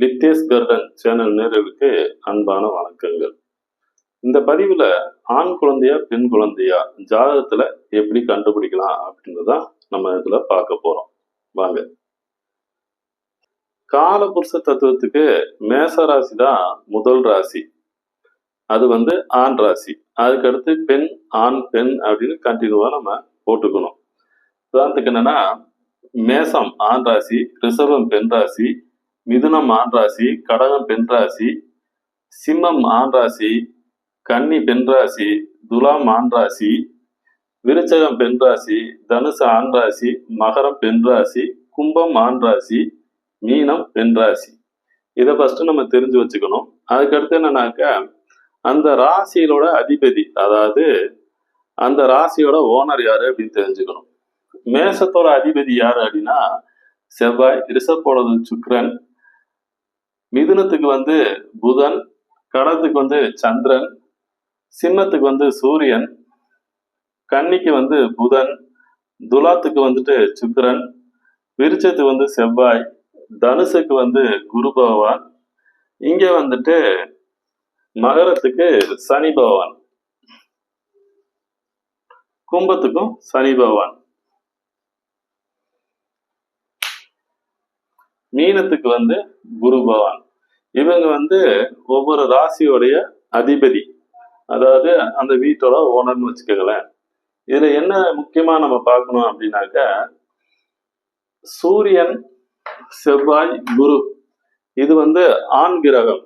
லித்தேஸ் curtain channel நேரலுக்கு அன்பான வணக்கங்கள். இந்த பதிவில் ஆண் குழந்தையா பெண் குழந்தையா ஜாதகத்தில் எப்படி கண்டுபிடிக்கலாம் அப்படின்றதான் நம்ம இதில் பார்க்க போகிறோம் வாங்க. காலபுருஷ தத்துவத்துக்கு மேச ராசி தான் முதல் ராசி. அது வந்து ஆண் ராசி. அதுக்கடுத்து பெண் ஆண் பெண் அப்படின்னு கண்டினியூவாக நம்ம போட்டுக்கணும். உதாரணத்துக்கு என்னன்னா மேசம் ஆண் ராசி ரிஷபம் பெண் ராசி மிதுனம் ஆண் ராசி கடகம் பெண் ராசி சிம்மம் ஆண் ராசி கன்னி பெண் ராசி துலாம் ஆண் ராசி விருச்சகம் பெண் ராசி தனுசு ஆண் ராசி மகரம் பெண் ராசி கும்பம் ஆண் ராசி மீனம் பெண் ராசி. இதை ஃபர்ஸ்ட் நம்ம தெரிஞ்சு வச்சுக்கணும். அதுக்கடுத்து என்னன்னாக்கா அந்த ராசியிலோட அதிபதி அதாவது அந்த ராசியோட ஓனர் யாரு அப்படின்னு தெரிஞ்சுக்கணும். மேசத்தோட அதிபதி யாரு அப்படின்னா செவ்வாய் ரிஷப்போடது சுக்ரன் மிதுனத்துக்கு வந்து புதன் கடத்துக்கு வந்து சந்திரன் சிம்மத்துக்கு வந்து சூரியன் கன்னிக்கு வந்து புதன் துலாத்துக்கு வந்துட்டு சுக்கரன் விருச்சத்துக்கு வந்து செவ்வாய் தனுசுக்கு வந்து குரு பகவான் இங்க வந்துட்டு மகரத்துக்கு சனி பகவான். கும்பத்துக்கும் சனி பகவான். மீனத்துக்கு வந்து குரு பகவான். இவங்க வந்து ஒவ்வொரு ராசியோடைய அதிபதி. அதாவது அந்த வீட்டோட ஓனர்னு வச்சுக்கோங்களேன். இதுல என்ன முக்கியமா நம்ம பார்க்கணும் அப்படின்னாக்க சூரியன் செவ்வாய் குரு. இது வந்து ஆண் கிரகம்.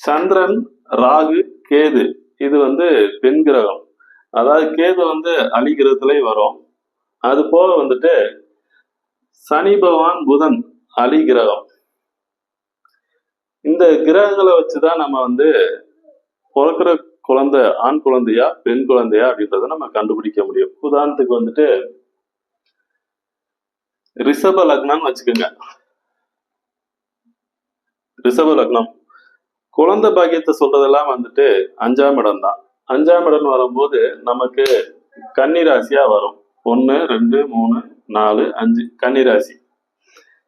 சந்திரன் ராகு கேது. இது வந்து பெண் கிரகம். அதாவது கேது வந்து அலிகிரகத்திலே வரும். அது போக வந்துட்டு சனி பகவான் புதன் அலி கிரகம் இந்த கிரகங்களை வச்சுதான் நம்ம வந்து பிறக்கிற குழந்தை ஆண் குழந்தையா பெண் குழந்தையா அப்படின்றத நம்ம கண்டுபிடிக்க முடியும். உதாரணத்துக்கு வந்துட்டு ரிஷப லக்னம்னு வச்சுக்கோங்க. ரிஷப லக்னம். குழந்தை பாக்கியத்தை சொல்றதெல்லாம் வந்துட்டு அஞ்சாம் இடம் தான். அஞ்சாம் இடம் வரும்போது நமக்கு கன்னிராசியா வரும். ஒன்று ரெண்டு மூணு நாலு அஞ்சு கன்னிராசி.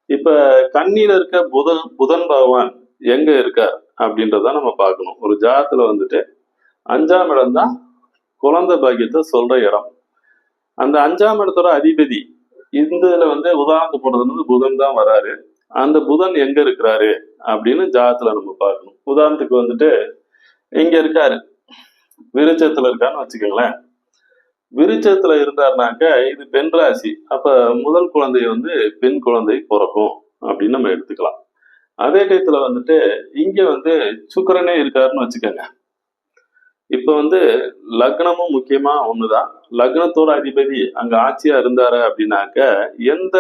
இப்ப கண்ணியில இருக்க புதன் புதன் பகவான் எங்க இருக்கா அப்படின்றத நம்ம பார்க்கணும். ஒரு ஜாதத்துல வந்துட்டு அஞ்சாம் இடம் தான் குழந்தை பாக்கியத்தை சொல்ற இடம். அந்த அஞ்சாம் இடத்தோட அதிபதி இந்துல வந்து உதாரணத்துக்கு போனது புதன் தான் வராரு. அந்த புதன் எங்க இருக்கிறாரு அப்படின்னு ஜாதத்துல நம்ம பார்க்கணும். உதாரணத்துக்கு வந்துட்டு இங்க இருக்காரு. விருச்சத்துல இருக்கான்னு வச்சுக்கோங்களேன். விருச்சத்துல இருந்தாருனாக்க இது பெண் ராசி. அப்ப முதல் குழந்தை வந்து பெண் குழந்தை பிறக்கும் அப்படின்னு நம்ம எடுத்துக்கலாம். அதே டயத்துல வந்துட்டு இங்க வந்து சுக்கிரனே இருக்காருன்னு வச்சுக்கோங்க. இப்ப வந்து லக்னமும் முக்கியமா ஒண்ணுதான். லக்னத்தோட அதிபதி அங்க ஆட்சியா இருந்தாரு அப்படின்னாக்க எந்த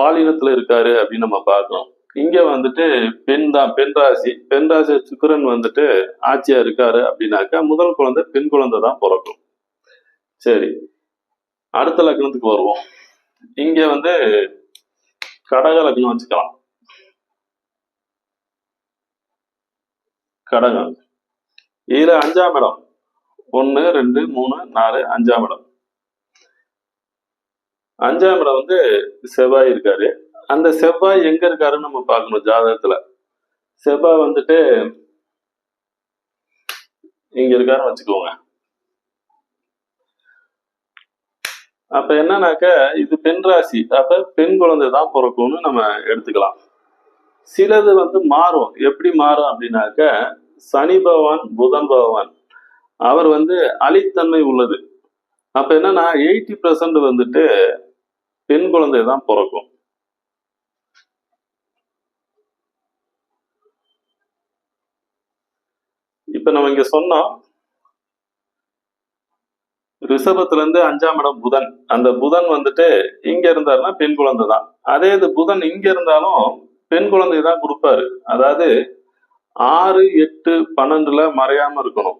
பாலினத்துல இருக்காரு அப்படின்னு நம்ம பார்க்கணும். இங்க வந்துட்டு பெண் தான் பெண் ராசி. பெண் ராசி சுக்கிரன் வந்துட்டு ஆட்சியா இருக்காரு அப்படின்னாக்கா முதல் குழந்தை பெண் குழந்தை தான் பிறக்கும். சரி. அடுத்த லக்னத்துக்கு வருவோம். இங்க வந்து கடக லக்னம் வச்சுக்கலாம். கடகம். இதுல அஞ்சாம் இடம். ஒன்னு ரெண்டு மூணு நாலு அஞ்சாம் இடம். அஞ்சாம் இடம் வந்து செவ்வாய் இருக்காரு. அந்த செவ்வாய் எங்க இருக்காருன்னு நம்ம பார்க்கணும் ஜாதகத்துல. செவ்வாய் வந்துட்டு இங்க இருக்காருன்னு வச்சுக்கோங்க. அப்ப என்னன்னாக்க இது பெண் ராசி. அப்ப பெண் குழந்தை தான் பிறக்கும்னு நம்ம எடுத்துக்கலாம். சிலது வந்து மாறும். எப்படி மாறும் அப்படின்னாக்க சனி பகவான் புதன் பகவான். அவர் வந்து அலித்தன்மை உள்ளது. அப்ப என்னன்னா எயிட்டி பர்சன்ட் வந்துட்டு பெண் குழந்தை தான் பிறக்கும். இப்ப நம்ம இங்க சொன்னோம் ரிஷபத்துல இருந்து அஞ்சாம் இடம் புதன். அந்த புதன் வந்துட்டு இங்க இருந்தாருன்னா பெண் குழந்தை தான் அதே இது புதன் இங்க இருந்தாலும் பெண் குழந்தை தான் கொடுப்பாரு. அதாவது ஆறு எட்டு பன்னெண்டுல மறையாம இருக்கணும்.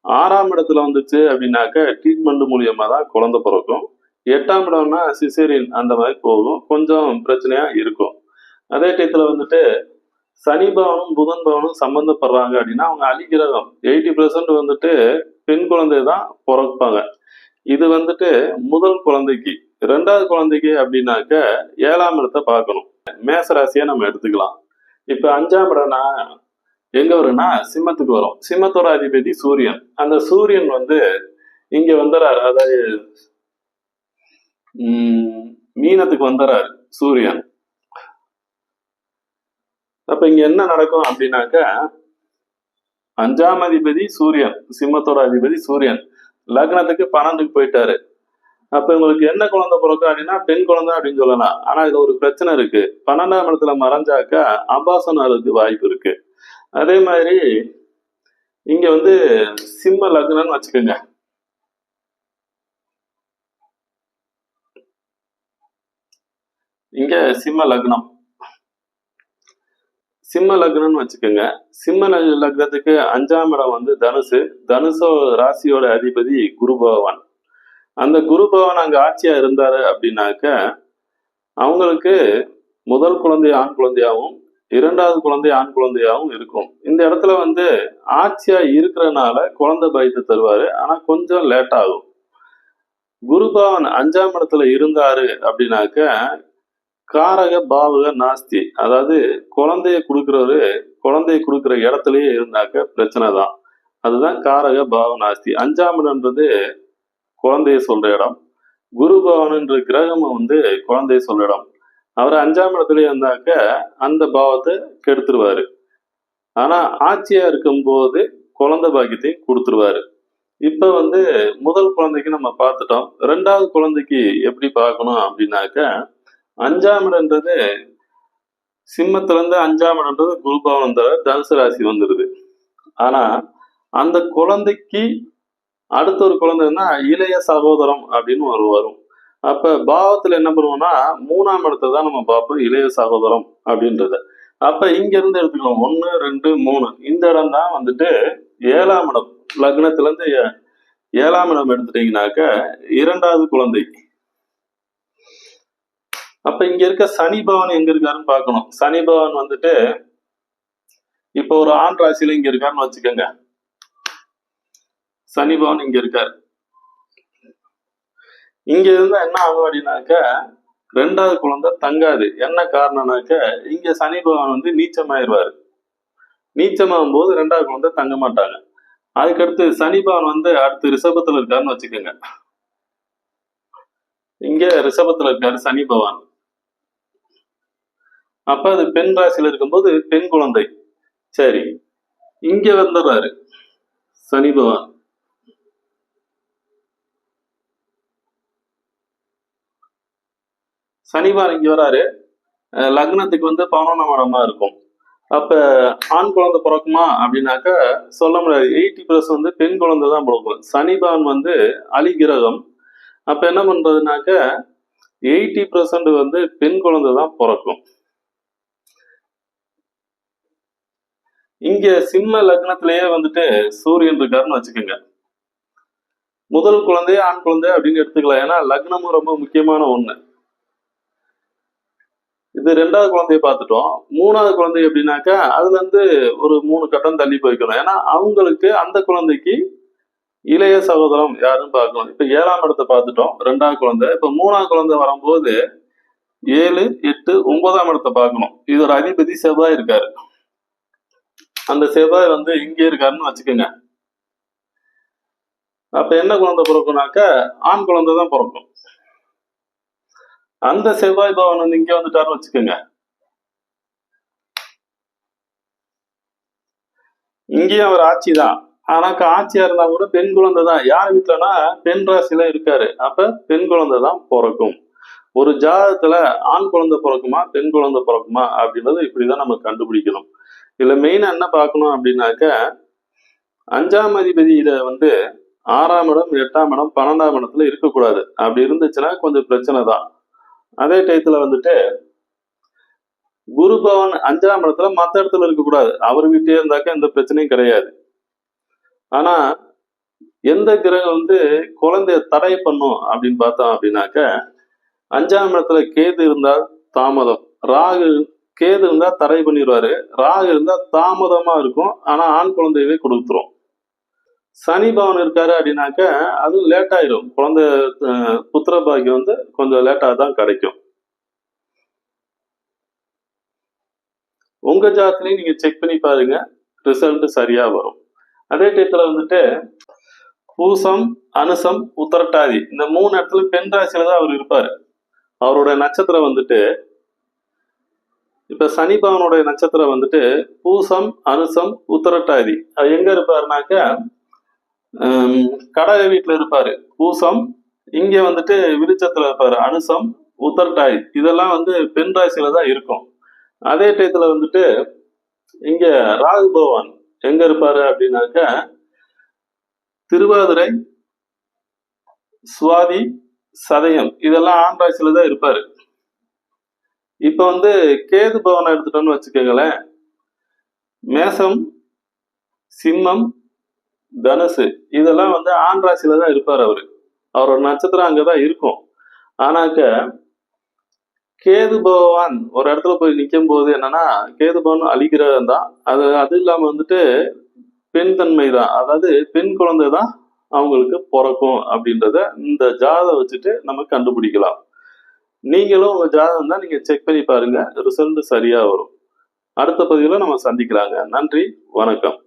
ஆறாம் இடத்துல வந்துச்சு அப்படின்னாக்க ட்ரீட்மெண்ட் மூலியமா தான் குழந்தை பிறக்கும். எட்டாம் இடம்னா சிசேரியன் அந்த மாதிரி போகும். கொஞ்சம் பிரச்சனையா இருக்கும். அதே டயத்துல வந்துட்டு சனி பவனும் புதன் பவனும் சம்பந்தப்படுறாங்க அப்படின்னா அவங்க அலிகிரகம் எயிட்டி பெர்சன்ட் வந்துட்டு பெண் குழந்தை தான் பிறப்பாங்க. இது வந்துட்டு முதல் குழந்தைக்கு. ரெண்டாவது குழந்தைக்கு அப்படின்னாக்க ஏழாம் இடத்தை பார்க்கணும். மேச ராசியை நம்ம எடுத்துக்கலாம். இப்ப அஞ்சாம் இடம்னா எங்க வரும்னா சிம்மத்துக்கு வரும். சிம்மத்தோட அதிபதி சூரியன். அந்த சூரியன் வந்து இங்க வந்துறாரு. அதாவது உம், மீனத்துக்கு வந்துறாரு சூரியன். அப்ப இங்க என்ன நடக்கும் அப்படின்னாக்க அஞ்சாம் அதிபதி சூரியன் சிம்மத்தோட அதிபதி சூரியன். லக்னத்துக்கு பன்னெண்டுக்கு போயிட்டாரு. அப்ப உங்களுக்கு என்ன குழந்தை பிறக்கும் அப்படின்னா பெண் குழந்தை அப்படின்னு சொல்லலாம். ஆனா இது ஒரு பிரச்சனை இருக்கு. பன்னெண்டாம் இடத்துல மறைஞ்சாக்கா அபாசனம் அதுக்கு வாய்ப்பு இருக்கு. அதே மாதிரி இங்க வந்து சிம்ம லக்னம்னு வச்சுக்கோங்க. இங்க சிம்ம லக்னம். சிம்ம லக்னம்னு வச்சுக்கோங்க. சிம்ம லக்னத்துக்கு அஞ்சாம் இடம் வந்து தனுசு. தனுசோ ராசியோட அதிபதி குரு பகவான். அந்த குரு பகவான் அங்க ஆட்சியாக இருந்தார் அப்படின்னாக்க அவங்களுக்கு முதல் குழந்தை ஆண் குழந்தையாகவும் இரண்டாவது குழந்தை ஆண் குழந்தையாகவும் இருக்கும். இந்த இடத்துல வந்து ஆட்சியா இருக்கிறனால குழந்தை பயத்தை தருவாரு. ஆனா கொஞ்சம் லேட் ஆகும். குரு பகவான் அஞ்சாம் இடத்துல இருந்தாரு அப்படின்னாக்க காரக பாவக நாஸ்தி. அதாவது குழந்தைய கொடுக்குறவரு குழந்தைய கொடுக்குற இடத்துலயே இருந்தாக்க பிரச்சனை தான். அதுதான் காரக பாவ நாஸ்தி. அஞ்சாம் இடம்ன்றது குழந்தைய சொல்ற இடம். குரு பவன்ன்ற கிரகம் வந்து குழந்தைய சொல்ற இடம். அவர் அஞ்சாம் இடத்துல இருந்தாக்க அந்த பாவத்தை கெடுத்துருவாரு. ஆனா ஆட்சியா இருக்கும்போது குழந்தை பாக்கியத்தையும் கொடுத்துருவாரு. இப்ப வந்து முதல் குழந்தைக்கு நம்ம பார்த்துட்டோம். ரெண்டாவது குழந்தைக்கு எப்படி பார்க்கணும் அப்படின்னாக்க அஞ்சாம் இடம்ன்றது சிம்மத்துல இருந்து அஞ்சாம் இடம்ன்றது குருபவனம் தவிர தனுசு ராசி வந்துடுது ஆனா அந்த குழந்தைக்கு அடுத்த ஒரு குழந்தைன்னா இளைய சகோதரம் அப்படின்னு ஒரு வரும். அப்ப பாவத்துல என்ன பண்ணுவோம்னா மூணாம் இடத்தை தான் நம்ம பார்ப்போம் இளைய சகோதரம் அப்படின்றத. அப்ப இங்க இருந்து எடுத்துக்கலாம். ஒன்னு ரெண்டு மூணு. இந்த இடம் தான் வந்துட்டு ஏழாம் இடம். லக்னத்துல இருந்து ஏ- ஏழாம் இடம் எடுத்துட்டீங்கன்னாக்க இரண்டாவது குழந்தை. அப்ப இங்க இருக்க சனி பவன் எங்க இருக்காருன்னு பார்க்கணும். சனி பவன் வந்துட்டு இப்போ ஒரு ஆண் ராசியில இங்க இருக்காருன்னு வச்சுக்கோங்க. சனி பவன் இங்க இருக்காரு. இங்க இருந்தா என்ன ஆகும் அப்படின்னாக்க ரெண்டாவது குழந்தை தங்காது. என்ன காரணம்னாக்க இங்க சனி பகவான் வந்து நீச்சமாயிருவாரு. நீச்சமாகும் போது ரெண்டாவது குழந்தை தங்க மாட்டாங்க. அதுக்கடுத்து சனி பகவான் வந்து அடுத்து ரிஷபத்துல இருக்காருன்னு வச்சுக்கோங்க. இங்க ரிஷபத்துல இருக்காரு சனி பகவான். அப்ப அது பெண் ராசியில இருக்கும்போது பெண் குழந்தை. சரி இங்க வந்துடுறாரு சனி பகவான். சனிவாரம் இங்கே வராரு. லக்னத்துக்கு வந்து பதினொன்றாம் இடமா இருக்கும். அப்ப ஆண் குழந்தை பிறக்குமா அப்படின்னாக்கா சொல்ல முடியாது. எயிட்டி ப்ளஸ் வந்து பெண் குழந்தை தான் பிறக்கும். சனிபான் வந்து அலிகிரகம் அப்ப என்ன பண்றதுனாக்க எயிட்டி பர்சன்ட் வந்து பெண் குழந்தை தான் பிறக்கும். இங்க சிம்ம லக்னத்திலேயே வந்துட்டு சூரியன் இருக்காருன்னு வச்சுக்கோங்க. முதல் குழந்தையே ஆண் குழந்தை அப்படின்னு எடுத்துக்கலாம். ஏன்னா லக்னமும் ரொம்ப முக்கியமான ஒண்ணு. இது ரெண்டாவது குழந்தைய பார்த்துட்டோம். மூணாவது குழந்தை எப்படின்னாக்கா அதுல இருந்து ஒரு மூணு கட்டம் தள்ளி போய்க்கணும். ஏன்னா அவங்களுக்கு அந்த குழந்தைக்கு இளைய சகோதரம் யாருன்னு பார்க்கணும். இப்ப ஏழாம் இடத்தை பார்த்துட்டோம் ரெண்டாவது குழந்தை. இப்ப மூணாவது குழந்தை வரும்போது ஏழு எட்டு ஒன்பதாம் இடத்தை பார்க்கணும். இது ஒரு அதிபதி செவ்வாய் இருக்காரு. அந்த செவ்வாய் வந்து இங்கே இருக்காருன்னு வச்சுக்கோங்க. அப்ப என்ன குழந்தை பிறக்கும்னாக்க ஆண் குழந்தை தான் பிறக்கும். அந்த செவ்வாய் பவன் வந்து இங்க வந்துட்டாரு வச்சுக்கோங்க. இங்கேயும் அவர் ஆட்சி தான் ஆனாக்கா ஆட்சியா இருந்தா கூட பெண் குழந்தை தான். யார் வீட்டுலனா பெண் ராசியில இருக்காரு. அப்ப பெண் குழந்தை தான் பிறக்கும். ஒரு ஜாதகத்துல ஆண் குழந்தை பிறக்குமா பெண் குழந்தை பிறக்குமா அப்படின்றது இப்படிதான் நம்ம கண்டுபிடிக்கணும். இதுல மெயினா என்ன பார்க்கணும் அப்படின்னாக்க அஞ்சாம் அதிபதியில வந்து ஆறாம் இடம் எட்டாம் இடம் பன்னெண்டாம் இடத்துல இருக்கக்கூடாது. அப்படி இருந்துச்சுன்னா கொஞ்சம் பிரச்சனை தான். அதே டயத்துல வந்துட்டு குரு பவன் அஞ்சாம் இடத்துல மத்த இடத்துல இருக்கக்கூடாது. அவர் வீட்டே இருந்தாக்க எந்த பிரச்சனையும் கிடையாது. ஆனா எந்த கிரகம் வந்து குழந்தைய தடை பண்ணும் அப்படின்னு பார்த்தோம் அப்படின்னாக்க அஞ்சாம் இடத்துல கேது இருந்தால் தாமதம். ராகு கேது இருந்தா தடை பண்ணிடுவாரு. ராகு இருந்தா தாமதமா இருக்கும். ஆனா ஆண் குழந்தையவே கொடுத்துரும். சனி பவன் இருக்காரு அப்படின்னாக்க அதுவும் லேட் ஆயிரும். குழந்தை புத்திர பாக்கியம் வந்து கொஞ்சம் லேட்டாக தான் கிடைக்கும். உங்க ஜாத்திலையும் நீங்க செக் பண்ணி பாருங்க. ரிசல்ட் சரியா வரும். அதே டயத்துல வந்துட்டு பூசம் அனுசம் உத்தரட்டாதி இந்த மூணு இடத்துல பெண் ராசியில தான் அவர் இருப்பாரு. அவரோட நட்சத்திரம் வந்துட்டு இப்ப சனி பவனுடைய நட்சத்திரம் வந்துட்டு பூசம் அனுசம் உத்தரட்டாதி. அது எங்க இருப்பாருனாக்கா கடக வீட்டில் இருப்பார். பூசம் இங்கே வந்துட்டு விருச்சத்தில் இருப்பார். அனுசம் உத்தர்டாய் இதெல்லாம் வந்து பெண் ராசியில தான் இருக்கும். அதே டயத்தில் வந்துட்டு இங்கே ராகு பகவான் எங்கே இருப்பார் அப்படின்னாக்கா திருவாதிரை சுவாதி சதயம். இதெல்லாம் ஆண் ராசியில தான் இருப்பார். இப்போ வந்து கேது பவனை எடுத்துட்டோம்னு வச்சுக்கோங்களேன். மேசம் சிம்மம் தனுசு. இதெல்லாம் வந்து ஆண் ராசியில தான் இருப்பார் அவரு. அவரோட நட்சத்திரம் அங்கதான் இருக்கும். ஆனாக்க கேது பகவான் ஒரு இடத்துல போய் நிற்கும் போது என்னன்னா கேது பகவான் அழிக்கிறவன் தான். அது அது இல்லாம வந்துட்டு பெண் தன்மை தான். அதாவது பெண் குழந்தை தான் அவங்களுக்கு பிறக்கும் அப்படின்றத இந்த ஜாதை வச்சுட்டு நம்ம கண்டுபிடிக்கலாம். நீங்களும் உங்க ஜாதகம் தான் நீங்க செக் பண்ணி பாருங்க. ரிசல்ட் சரியா வரும். அடுத்த பதிவில் நம்ம சந்திக்கிறாங்க நன்றி வணக்கம்.